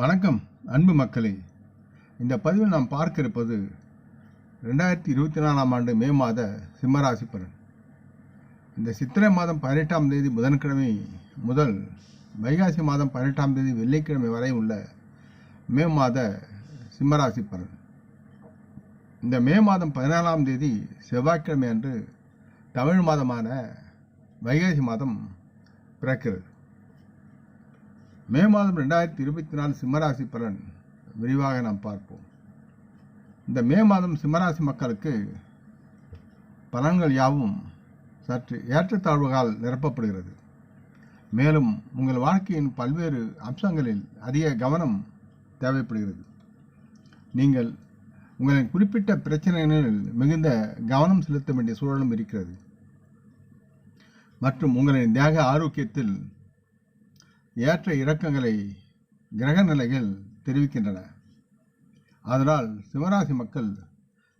வணக்கம் அன்பு மக்களே. இந்த பதிவில் நாம் பார்க்க இருப்பது ரெண்டாயிரத்தி இருபத்தி நாலாம் ஆண்டு மே மாத சிம்மராசி பலன். இந்த சித்திரை மாதம் பதினெட்டாம் தேதி புதன்கிழமை முதல் வைகாசி மாதம் பதினெட்டாம் தேதி வெள்ளிக்கிழமை வரை உள்ள மே மாத சிம்மராசி பலன். இந்த மே மாதம் பதினாலாம் தேதி செவ்வாய்க்கிழமை அன்று தமிழ் மாதமான வைகாசி மாதம் பிறக்கிறது. மே மாதம் ரெண்டாயிரத்தி இருபத்தி நாலு சிம்மராசி பலன் விரிவாக நாம் பார்ப்போம். இந்த மே மாதம் சிம்மராசி மக்களுக்கு பலன்கள் யாவும் சற்று ஏற்றத்தாழ்வுகளால் நிரப்பப்படுகிறது. மேலும் உங்கள் வாழ்க்கையின் பல்வேறு அம்சங்களில் அதிக கவனம் தேவைப்படுகிறது. நீங்கள் உங்களின் குறிப்பிட்ட பிரச்சனைகளில் மிகுந்த கவனம் செலுத்த வேண்டிய சூழலும் இருக்கிறது. மற்றும் உங்களின் தேக ஆரோக்கியத்தில் ஏற்ற இறக்கங்களை கிரக நிலைகள் தெரிவிக்கின்றன. அதனால் சிவராசி மக்கள்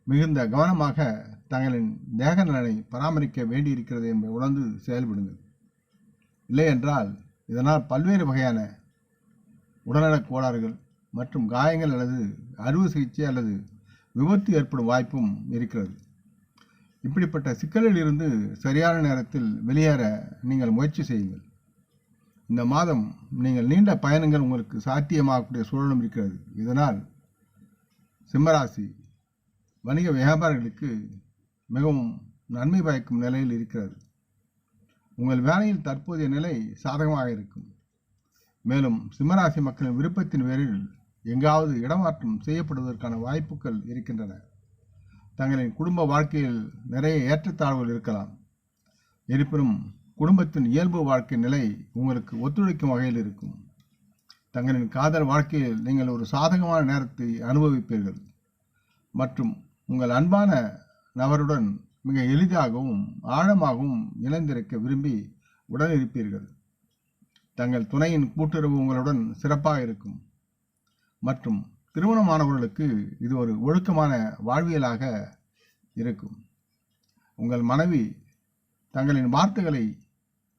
மிகுந்த கவனமாக தங்களின் தேக நலனை பராமரிக்க வேண்டியிருக்கிறது என்பதை உணர்ந்து செயல்படுங்கள். இல்லையென்றால் இதனால் பல்வேறு வகையான உடல்நலக் கோளாறுகள் மற்றும் காயங்கள் அல்லது அறுவை சிகிச்சை அல்லது விபத்து ஏற்படும் வாய்ப்பும் இருக்கிறது. இப்படிப்பட்ட சிக்கலில் இருந்து சரியான நேரத்தில் வெளியேற நீங்கள் முயற்சி செய்யுங்கள். இந்த மாதம் நீங்கள் நீண்ட பயணங்கள் உங்களுக்கு சாத்தியமாகக்கூடிய சூழலும் இருக்கிறது. இதனால் சிம்மராசி வணிக வியாபாரிகளுக்கு மிகவும் நன்மை பயக்கும் நிலையில் இருக்கிறது. உங்கள் வேலையில் தற்போதைய நிலை சாதகமாக இருக்கும். மேலும் சிம்மராசி மக்களின் விருப்பத்தின் பேரில் எங்காவது இடமாற்றம் செய்யப்படுவதற்கான வாய்ப்புகள் இருக்கின்றன. தங்களின் குடும்ப வாழ்க்கையில் நிறைய ஏற்றத்தாழ்வுகள் இருக்கலாம். இருப்பினும் குடும்பத்தின் இயல்பு வாழ்க்கை நிலை உங்களுக்கு ஒத்துழைக்கும் வகையில் இருக்கும். தங்களின் காதல் வாழ்க்கையில் நீங்கள் ஒரு சாதகமான நேரத்தை அனுபவிப்பீர்கள். மற்றும் உங்கள் அன்பான நபருடன் மிக எளிதாகவும் ஆழமாகவும் இணைந்திருக்க விரும்பி உடனிருப்பீர்கள். தங்கள் துணையின் கூட்டுறவு உங்களுடன் சிறப்பாக இருக்கும். மற்றும் திருமணமானவர்களுக்கு இது ஒரு ஒழுக்கமான வாழ்வியலாக இருக்கும். உங்கள் மனைவி தங்களின் வார்த்தைகளை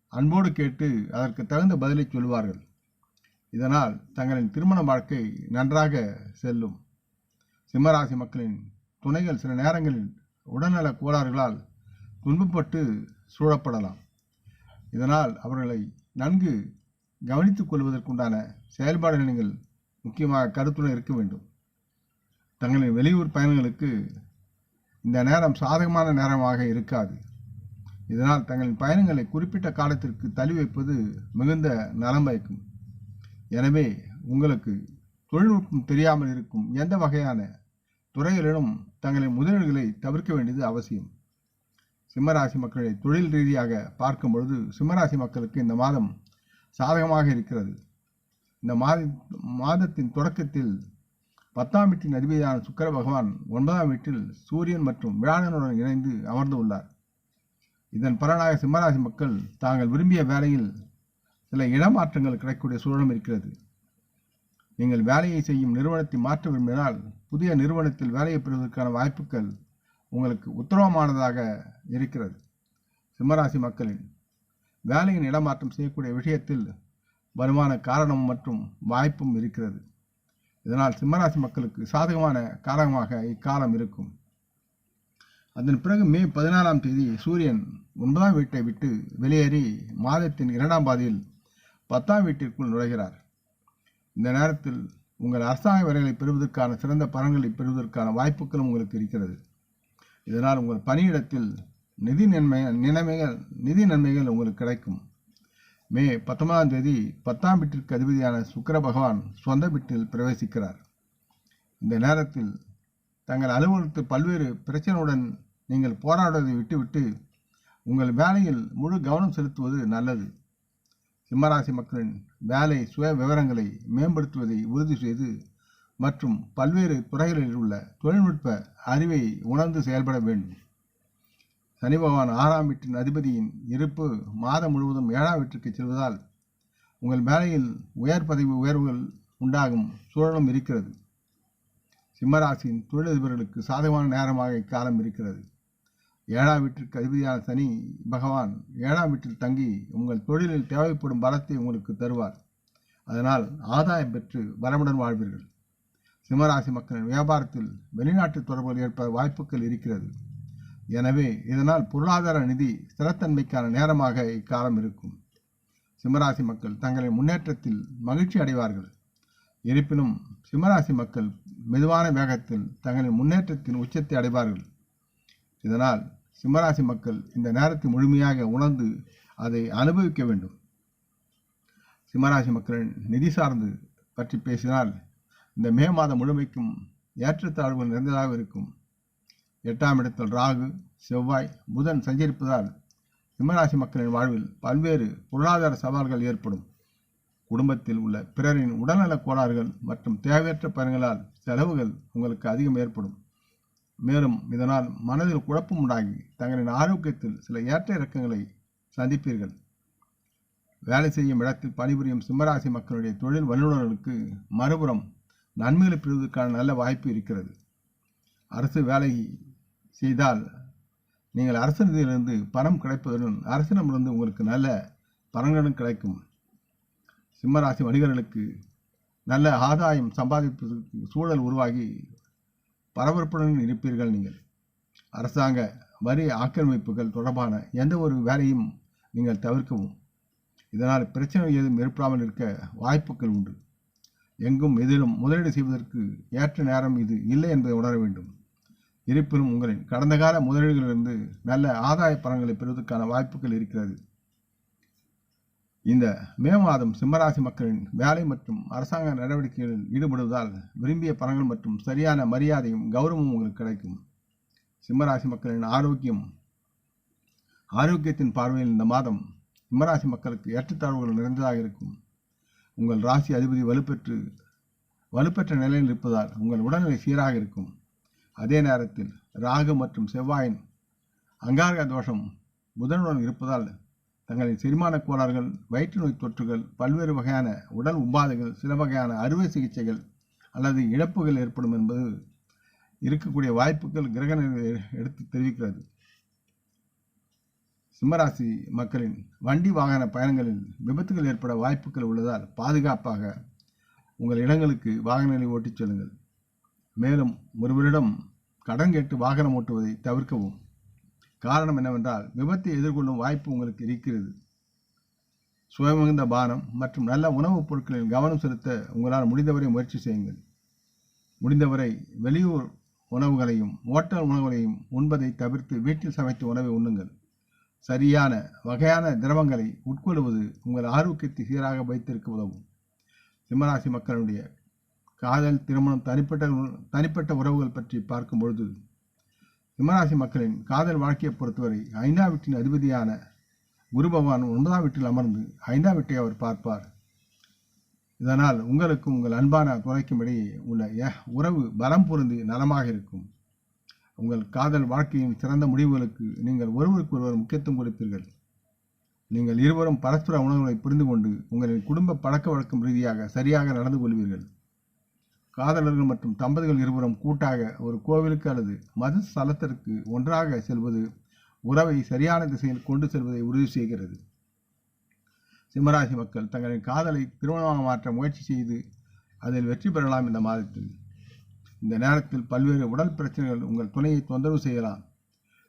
அன்போடு கேட்டு அதற்கு தகுந்த பதிலை சொல்வார்கள் இதனால் தங்களின் திருமண வாழ்க்கை நன்றாக செல்லும். சிம்மராசி மக்களின் துணைகள் சில நேரங்களில் உடல்நல கோளாறுகளால் துன்பப்பட்டு சூழப்படலாம். இதனால் அவர்களை நன்கு கவனித்துக் கொள்வதற்குண்டான செயல்பாடுகள் நீங்கள் முக்கியமாக கருத்துடன் இருக்க வேண்டும். தங்களின் வெளியூர் பயணங்களுக்கு இந்த நேரம் சாதகமான நேரமாக இருக்காது. இதனால் தங்களின் பயணங்களை குறிப்பிட்ட காலத்திற்கு தள்ளி வைப்பது மிகுந்த நலம் பயக்கும். எனவே உங்களுக்கு தொழில்நுட்பம் தெரியாமல் இருக்கும் எந்த வகையான துறைகளிலும் தங்களின் முதலீடுகளை தவிர்க்க வேண்டியது அவசியம். சிம்மராசி மக்களை தொழில் ரீதியாக பார்க்கும் பொழுது சிம்மராசி மக்களுக்கு இந்த மாதம் சாதகமாக இருக்கிறது. இந்த மாத மாதத்தின் தொடக்கத்தில் பத்தாம் வீட்டின் அதிபதியான சுக்கர பகவான் ஒன்பதாம் வீட்டில் சூரியன் மற்றும் வியாழனுடன் இணைந்து அமர்ந்து உள்ளார். இதன் பலனாக சிம்மராசி மக்கள் தாங்கள் விரும்பிய வேலையில் சில இடமாற்றங்கள் கிடைக்கக்கூடிய சூழலும் இருக்கிறது. நீங்கள் வேலையை செய்யும் நிறுவனத்தை மாற்ற விரும்பினால் புதிய நிறுவனத்தில் வேலையை பெறுவதற்கான வாய்ப்புகள் உங்களுக்கு உத்தரவமானதாக இருக்கிறது. சிம்மராசி மக்களின் வேலையின் இடமாற்றம் செய்யக்கூடிய விஷயத்தில் வருமான காரணம் மற்றும் வாய்ப்பும் இருக்கிறது. இதனால் சிம்மராசி மக்களுக்கு சாதகமான காலமாக இக்காலம் இருக்கும். அதன் பிறகு மே பதினாலாம் தேதி சூரியன் ஒன்பதாம் வீட்டை விட்டு வெளியேறி மாதத்தின் இரண்டாம் பாதியில் பத்தாம் வீட்டிற்குள் நுழைகிறார். இந்த நேரத்தில் உங்கள் அரசாங்க வேலைகளை பெறுவதற்கான சிறந்த பலன்களை பெறுவதற்கான வாய்ப்புகளும் உங்களுக்கு இருக்கிறது. இதனால் உங்கள் பணியிடத்தில் நிதி நன்மை நிலைமைகள் நிதி நன்மைகள் உங்களுக்கு கிடைக்கும். மே பத்தொன்பதாம் தேதி பத்தாம் வீட்டிற்கு அதிபதியான சுக்கர பகவான் சொந்த வீட்டில் பிரவேசிக்கிறார். இந்த நேரத்தில் தங்கள் அலுவலகத்தில் பல்வேறு பிரச்சனையுடன் நீங்கள் போராடுவதை விட்டுவிட்டு உங்கள் வேலையில் முழு கவனம் செலுத்துவது நல்லது. சிம்மராசி மக்களின் வேலை சுய விவரங்களை மேம்படுத்துவதை உறுதி செய்து மற்றும் பல்வேறு துறைகளில் உள்ள தொழில்நுட்ப அறிவை உணர்ந்து செயல்பட வேண்டும். சனி பகவான் ஆறாம் வீட்டின் அதிபதியின் இருப்பு மாதம் முழுவதும் ஏழாம் வீட்டிற்கு செல்வதால் உங்கள் வேலையில் உயர் பதவி உயர்வுகள் உண்டாகும் சூழலும் இருக்கிறது. சிம்மராசியின் தொழிலதிபர்களுக்கு சாதகமான நேரமாக இக்காலம் இருக்கிறது. ஏழாம் வீட்டிற்கு அதிபதியான சனி பகவான் ஏழாம் வீட்டில் தங்கி உங்கள் தொழிலில் தேவைப்படும் பலத்தை உங்களுக்கு தருவார். அதனால் ஆதாயம் பெற்று வரமுடன் வாழ்வீர்கள். சிம்மராசி மக்களின் வியாபாரத்தில் வெளிநாட்டு தொடர்புகள் ஏற்பட வாய்ப்புகள் இருக்கிறது. எனவே இதனால் பொருளாதார நிதி ஸ்திரத்தன்மைக்கான நேரமாக இக்காலம் இருக்கும். சிம்மராசி மக்கள் தங்களின் முன்னேற்றத்தில் மகிழ்ச்சி அடைவார்கள். இருப்பினும் சிம்மராசி மக்கள் மெதுவான வேகத்தில் தங்களின் முன்னேற்றத்தின் உச்சத்தை அடைவார்கள். இதனால் சிம்மராசி மக்கள் இந்த நேரத்தை முழுமையாக உணர்ந்து அதை அனுபவிக்க வேண்டும். சிம்மராசி மக்களின் நிதி சார்ந்து பற்றி பேசினால் இந்த மே மாதம் முழுமைக்கும் ஏற்றத்தாழ்வுகள் நிறைந்ததாக இருக்கும். எட்டாம் இடத்தில் ராகு செவ்வாய் புதன் சஞ்சரிப்பதால் சிம்மராசி மக்களின் வாழ்வில் பல்வேறு பொருளாதார சவால்கள் ஏற்படும். குடும்பத்தில் உள்ள பிறரின் உடல்நலக் கோளாறுகள் மற்றும் தேவையற்ற பயன்களால் செலவுகள் உங்களுக்கு அதிகம் ஏற்படும். மேலும் இதனால் மனதில் குழப்பம் உண்டாகி தங்களின் ஆரோக்கியத்தில் சில ஏற்ற இறக்கங்களை சந்திப்பீர்கள். வேலை செய்யும் இடத்தில் பணிபுரியும் சிம்மராசி மக்களுடைய தொழில் வல்லுநர்களுக்கு மறுபுறம் நன்மைகளை பெறுவதற்கான நல்ல வாய்ப்பு இருக்கிறது. அரசு வேலை செய்தால் நீங்கள் அரசு நிதியிலிருந்து பணம் கிடைப்பதுடன் அரசிடமிருந்து உங்களுக்கு நல்ல பலன்களும் கிடைக்கும். சிம்மராசி வணிகர்களுக்கு நல்ல ஆதாயம் சம்பாதிப்பதற்கு சூழல் உருவாகி பரபரப்புடன் இருப்பீர்கள் நீங்கள். அரசாங்க வரி ஆக்கிரமிப்புகள் தொடர்பான எந்த ஒரு வேலையும் நீங்கள் தவிர்க்கவும். இதனால் பிரச்சனை ஏதும் ஏற்படாமல் இருக்க வாய்ப்புகள் உண்டு. எங்கும் எதிலும் முதலீடு செய்வதற்கு ஏற்ற நேரம் இது இல்லை என்பதை உணர வேண்டும். இருப்பினும் உங்களின் கடந்த கால முதலீடுகளிலிருந்து நல்ல ஆதாய பலன்களை பெறுவதற்கான வாய்ப்புகள் இருக்கிறது. இந்த மே மாதம் சிம்மராசி மக்களின் வேலை மற்றும் அரசாங்க நடவடிக்கைகளில் ஈடுபடுவதால் விரும்பிய பலன்கள் மற்றும் சரியான மரியாதையும் கௌரவமும் உங்களுக்கு கிடைக்கும். சிம்மராசி மக்களின் ஆரோக்கியம் ஆரோக்கியத்தின் பார்வையில் இந்த மாதம் சிம்மராசி மக்களுக்கு ஏற்றத்தாழ்வுகள் நிறைந்ததாக இருக்கும். உங்கள் ராசி அதிபதி வலுப்பெற்று வலுப்பெற்ற நிலையில் இருப்பதால் உங்கள் உடல்நிலை சீராக இருக்கும். அதே நேரத்தில் ராகு மற்றும் செவ்வாயின் அங்காரக தோஷம் புதனுடன் இருப்பதால் தங்களின் செரிமான கோளாறுகள் வயிற்று நோய் தொற்றுகள் பல்வேறு வகையான உடல் உபாதைகள் சில வகையான அறுவை சிகிச்சைகள் அல்லது இழப்புகள் ஏற்படும் என்பது இருக்கக்கூடிய வாய்ப்புகள் கிரகண எடுத்து தெரிவிக்கிறது. சிம்மராசி மக்களின் வண்டி வாகன பயணங்களில் விபத்துகள் ஏற்பட வாய்ப்புகள் உள்ளதால் பாதுகாப்பாக உங்கள் இடங்களுக்கு வாகனங்களை ஓட்டிச் செல்லுங்கள். மேலும் ஒருவரிடம் கடன் கேட்டு வாகனம் ஓட்டுவதை தவிர்க்கவும். காரணம் என்னவென்றால் விபத்தை எதிர்கொள்ளும் வாய்ப்பு உங்களுக்கு இருக்கிறது. சுயமிகுந்த பானம் மற்றும் நல்ல உணவுப் பொருட்களில் கவனம் செலுத்த உங்களால் முடிந்தவரை முயற்சி செய்யுங்கள். முடிந்தவரை வெளியூர் உணவுகளையும் ஓட்டல் உணவுகளையும் உண்பதை தவிர்த்து வீட்டில் சமைத்த உணவை உண்ணுங்கள். சரியான வகையான திரவங்களை உட்கொள்வது உங்கள் ஆரோக்கியத்தை சீராக வைத்திருக்க உதவும். சிம்மராசி மக்களுடைய காதல் திருமணம் தனிப்பட்ட தனிப்பட்ட உறவுகள் பற்றி பார்க்கும் பொழுது சிம்மராசி மக்களின் காதல் வாழ்க்கையை பொறுத்தவரை ஐந்தாம் வீட்டின் அதிபதியான குரு பகவான் ஒன்பதாம் வீட்டில் அமர்ந்து ஐந்தாம் வீட்டை அவர் பார்ப்பார். இதனால் உங்களுக்கும் உங்கள் அன்பான துணைக்கும் இடையே உள்ள ஏ- உறவு பலம் பொருந்தி நலமாக இருக்கும். உங்கள் காதல் வாழ்க்கையின் சிறந்த முடிவுகளுக்கு நீங்கள் ஒருவருக்கு ஒருவர் முக்கியத்துவம் கொடுப்பீர்கள். நீங்கள் இருவரும் பரஸ்பர உணர்வுகளை புரிந்து கொண்டு உங்களின் குடும்ப பழக்க வழக்கம் ரீதியாக சரியாக நடந்து கொள்வீர்கள். காதலர்கள் மற்றும் தம்பதிகள் இருவரும் கூட்டாக ஒரு கோவிலுக்கு அல்லது மத ஸ்தலத்திற்கு ஒன்றாக செல்வது உறவை சரியான திசையில் கொண்டு செல்வதை உறுதி செய்கிறது. சிம்மராசி மக்கள் தங்களின் காதலை திருமணமாக மாற்ற முயற்சி செய்து அதில் வெற்றி பெறலாம் இந்த மாதத்தில். இந்த நேரத்தில் பல்வேறு உடல் பிரச்சனைகள் உங்கள் துணையை தொந்தரவு செய்யலாம்.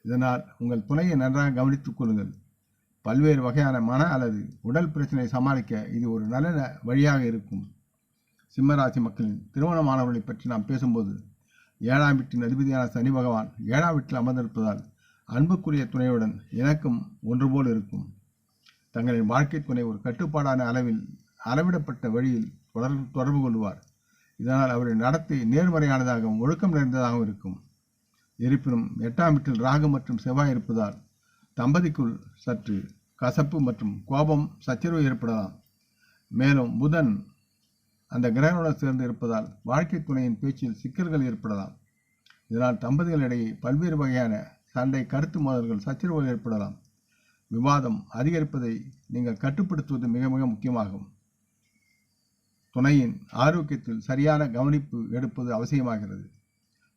இதனால் உங்கள் துணையை நன்றாக கவனித்துக் கொள்ளுங்கள். பல்வேறு வகையான மன அல்லது உடல் பிரச்சனையை சமாளிக்க இது ஒரு நல்ல ந- வழியாக இருக்கும். சிம்மராசி மக்களின் திருமணமானவர்களை பற்றி நாம் பேசும்போது ஏழாம் வீட்டின் அதிபதியான சனி பகவான் ஏழாம் வீட்டில் அமர்ந்திருப்பதால் அன்புக்குரிய துணையுடன் எனக்கும் ஒன்று போல் இருக்கும். தங்களின் வாழ்க்கை துணை ஒரு கட்டுப்பாடான அளவில் அளவிடப்பட்ட வழியில் தொடர் தொடர்பு கொள்வார். இதனால் அவரின் நடத்தை நேர்மறையானதாகவும் ஒழுக்கம் நிறைந்ததாகவும் இருக்கும். இருப்பினும் எட்டாம் வீட்டில் ராகு மற்றும் செவ்வாய் இருப்பதால் தம்பதிக்குள் சற்று கசப்பு மற்றும் கோபம் சச்சரவு ஏற்படலாம். மேலும் புதன் அந்த கிரகனுடன் சேர்ந்து இருப்பதால் வாழ்க்கை துணையின் பேச்சில் சிக்கல்கள் ஏற்படலாம். இதனால் தம்பதிகளிடையே பல்வேறு வகையான சண்டை கருத்து மோதல்கள் சச்சரவுகள் ஏற்படலாம். விவாதம் அதிகரிப்பதை நீங்கள் கட்டுப்படுத்துவது மிக மிக முக்கியமாகும். துணையின் ஆரோக்கியத்தில் சரியான கவனிப்பு எடுப்பது அவசியமாகிறது.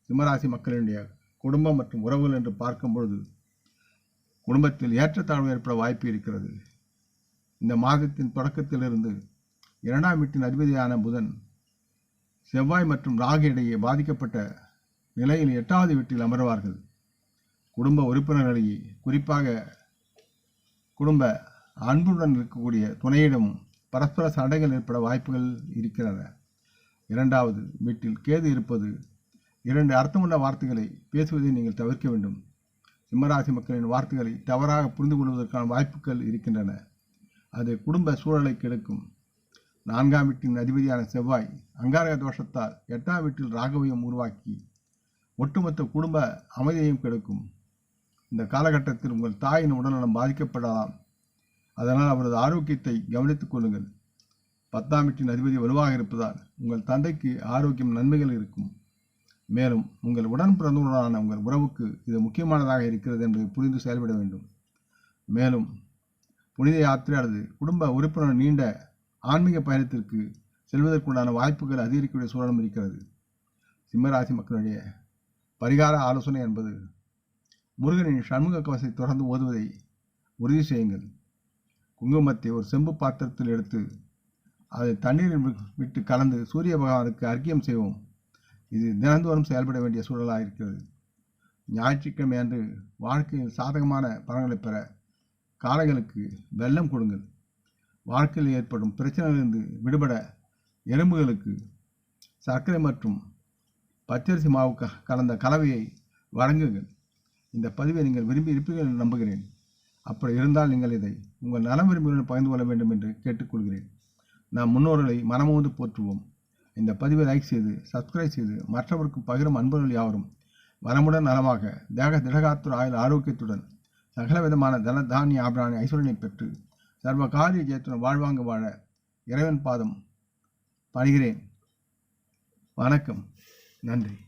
சிம்மராசி மக்களினுடைய குடும்பம் மற்றும் உறவுகள் என்று பார்க்கும் பொழுது குடும்பத்தில் ஏற்றத்தாழ்வு ஏற்பட வாய்ப்பு இருக்கிறது. இந்த மாதத்தின் தொடக்கத்திலிருந்து இரண்டாம் வீட்டின் அதிபதியான புதன் செவ்வாய் மற்றும் ராகு இடையே பாதிக்கப்பட்ட நிலையில் எட்டாவது வீட்டில் அமர்வார்கள். குடும்ப உறுப்பினர்களிடையே குறிப்பாக குடும்ப அன்புடன் இருக்கக்கூடிய துணையிடம் பரஸ்பர சண்டைகள் ஏற்பட வாய்ப்புகள் இருக்கிறன. இரண்டாவது வீட்டில் கேது இருப்பது இரண்டு அர்த்தமுள்ள வார்த்தைகளை பேசுவதை நீங்கள் தவிர்க்க வேண்டும். சிம்மராசி மக்களின் வார்த்தைகளை தவறாக புரிந்து கொள்வதற்கான வாய்ப்புகள் இருக்கின்றன. அது குடும்ப சூழலை கெடுக்கும். நான்காம் வீட்டின் அதிபதியான செவ்வாய் அங்காரக தோஷத்தால் எட்டாம் வீட்டில் ராகவையும் உருவாக்கி ஒட்டுமொத்த குடும்ப அமைதியையும் கெடுக்கும். இந்த காலகட்டத்தில் உங்கள் தாயின் உடல்நலம் பாதிக்கப்படலாம். அதனால் அவரது ஆரோக்கியத்தை கவனித்துக் கொள்ளுங்கள். பத்தாம் வீட்டின் அதிபதி வலுவாக இருப்பதால் உங்கள் தந்தைக்கு ஆரோக்கியம் நன்மைகள் இருக்கும். மேலும் உங்கள் உடன் பிறந்தவுடனான உங்கள் உறவுக்கு இது முக்கியமானதாக இருக்கிறது என்பதை புரிந்து செயல்பட வேண்டும். மேலும் புனித யாத்திரை அல்லது குடும்ப உறுப்பினர் நீண்ட ஆன்மீக பயணத்திற்கு செல்வதற்குண்டான வாய்ப்புகள் அதிகரிக்கக்கூடிய சூழலும் இருக்கிறது. சிம்மராசி மக்களுடைய பரிகார ஆலோசனை என்பது முருகனின் சண்முக கவசை தொடர்ந்து ஓதுவதை உறுதி செய்யுங்கள். குங்குமத்தை ஒரு செம்பு பாத்திரத்தில் எடுத்து அதை தண்ணீரில் விட்டு கலந்து சூரிய பகவானுக்கு அர்க்கியம் செய்வோம். இது தினந்தோறும் செயல்பட வேண்டிய சூழலாக இருக்கிறது. ஞாயிற்றுக்கிழமை அன்று வாழ்க்கையில் சாதகமான பலன்களை பெற காளைகளுக்கு வெள்ளம் கொடுங்கள். வாழ்க்கையில் ஏற்படும் பிரச்சனையிலிருந்து விடுபட எறும்புகளுக்கு சர்க்கரை மற்றும் பச்சரிசி மாவு க- கலந்த கலவையை வழங்குங்கள். இந்த பதிவை நீங்கள் விரும்பி இருப்பீர்கள் என்று நம்புகிறேன். அப்படி இருந்தால் நீங்கள் இதை உங்கள் நலம் விரும்புகளுடன் பகிர்ந்து கொள்ள வேண்டும் என்று கேட்டுக்கொள்கிறேன். நாம் முன்னோர்களை மனமோந்து போற்றுவோம். இந்த பதிவை லைக் செய்து சப்ஸ்கிரைப் செய்து மற்றவருக்கு பகிரும் அன்பர்கள் யாவரும் வளமுடன் நலமாக தேக திடகாத்துற ஆயுள் ஆரோக்கியத்துடன் சகல விதமான தன தானிய ஆபராணி ஐஸ்வர்யனை பெற்று சர்வ காரிய ஜெயத்துடன் வாழ்வாங்க வாழ இறைவன் பாதம் பணிகிறேன். வணக்கம். நன்றி.